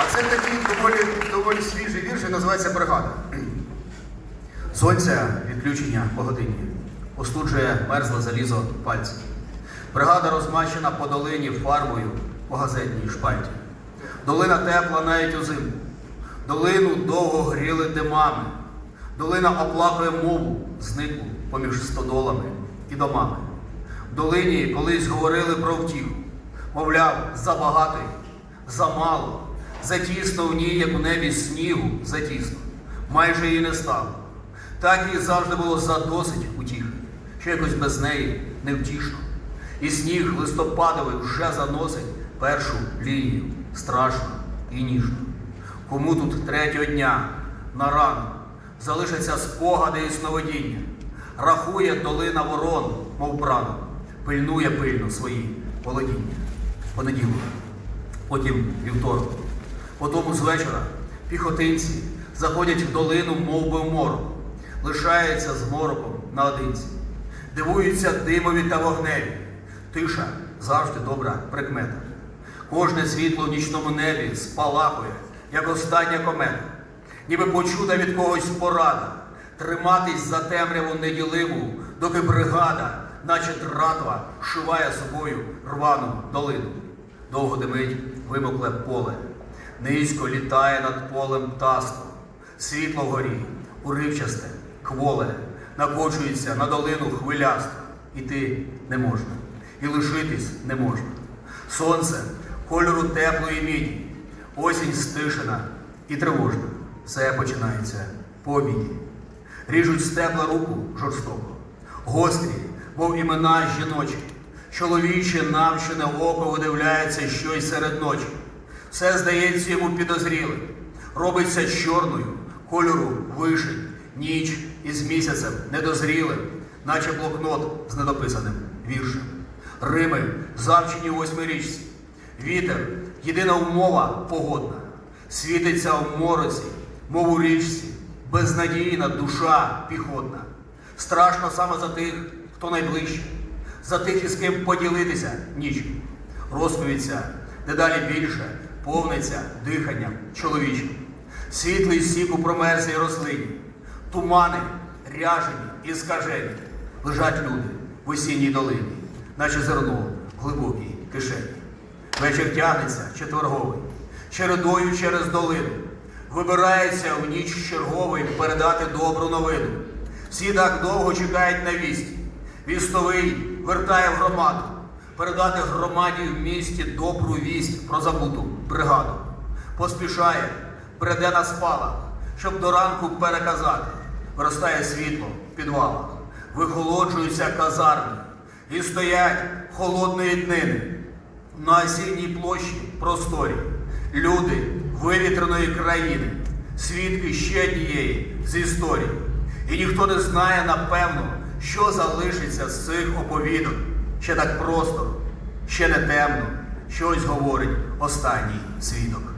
А це такий доволі, доволі свіжий вірш, називається Бригада. Сонця відключення по годині. Остуджує мерзле залізо пальці. Бригада розмачена по долині фарбою по газетній шпальті. Долина тепла навіть узимку. Долину довго гріли димами. Долина оплакує мову, зниклу поміж стодолами і домами. В долині колись говорили про втіху. Мовляв, забагато, їх, замало, затісно в ній, як у небі снігу, затісно. Майже її не стало. Так їй завжди було задосить утіх, що якось без неї невтішно. І сніг листопадовий вже заносить першу лінію страшно і ніжно. Кому тут третього дня на ранок залишаться спогади і сновидіння, рахує долина ворон, мов бранок, пильнує пильно свої володіння. Понеділок, потім вівторок. Потому з вечора піхотинці заходять в долину, мов би в лишаються з мороком наодинці, дивуються димові та вогневі. Тиша завжди добра прикмета. Кожне світло в нічному небі спалахує, як остання комета, ніби почута від когось порада, триматись за темряву неділиву, доки бригада, наче дратва, шиває собою рвану долину. Довго димить вимокле поле, низько літає над полем птаство, світло вгорі, уривчасте, кволе, накочується на долину хвилясто. Іти не можна, і лишитись не можна. Сонце кольору теплої міді, осінь стишена і тривожна. Все починається по обіді. Ріжуть стебла руку жорстоко, гострі, мов імена жіночі, чоловіче навчене око видивляється щось серед ночі. Все здається йому підозрілим, робиться чорною, кольору вишень, ніч із місяцем недозрілим, наче блокнот з недописаним віршем. Рими завчені у восьмирічці. Вітер єдина умова погодна. Світиться в мороці, мов у річці, безнадійна душа піхотна. Страшно саме за тих, хто найближче, за тих, із ким поділитися ніч. Розповідця дедалі більше, повниться диханням чоловічим. Світлий сік у промерзлій рослині, тумани, ряжені і скажені. Лежать люди в осінній долині, наче зерно в глибокій кишені. Вечір тягнеться четверговий, чередою через долину. Вибирається в ніч черговий передати добру новину. Всі так довго чекають на вісті. Вістовий вертає в громаду, передати громаді в місті добру вість про забуту бригаду. Поспішає, бреде на спалах, щоб до ранку переказати. Виростає світло в підвалах, вихолоджуються казарми і стоять холодної днини. На осінній площі просторі люди вивітреної країни, свідки ще однієї з історії. І ніхто не знає напевно, що залишиться з цих оповідок. Ще так просто, ще не темно, щось говорить останній свідок.